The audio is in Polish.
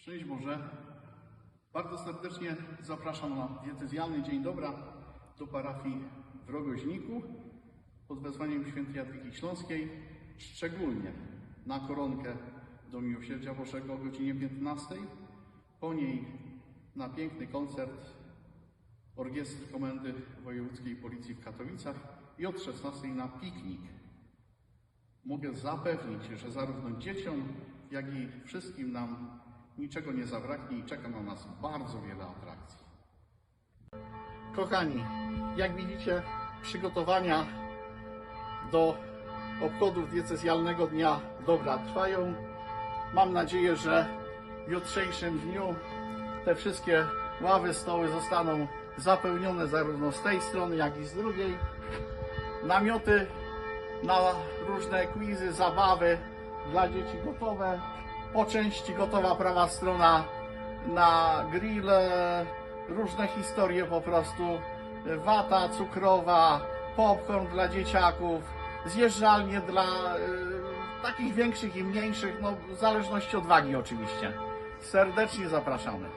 Szczęść Boże. Bardzo serdecznie zapraszam na diecezjalny Dzień Dobra do parafii w Rogoźniku pod wezwaniem świętej Jadwigi Śląskiej, szczególnie na koronkę do Miłosierdzia Bożego o godzinie 15. Po niej na piękny koncert Orkiestry Komendy Wojewódzkiej Policji w Katowicach i od 16 na piknik. Mogę zapewnić, że zarówno dzieciom, jak i wszystkim nam niczego nie zabraknie i czeka na nas bardzo wiele atrakcji. Kochani, jak widzicie, przygotowania do obchodów diecezjalnego Dnia Dobra trwają. Mam nadzieję, że w jutrzejszym dniu te wszystkie ławy, stoły zostaną zapełnione zarówno z tej strony, jak i z drugiej. Namioty na różne quizy, zabawy dla dzieci gotowe. Po części gotowa prawa strona na grille, różne historie po prostu. Wata cukrowa, popcorn dla dzieciaków, zjeżdżalnie dla y, takich większych i mniejszych, no w zależności od wagi oczywiście. Serdecznie zapraszamy.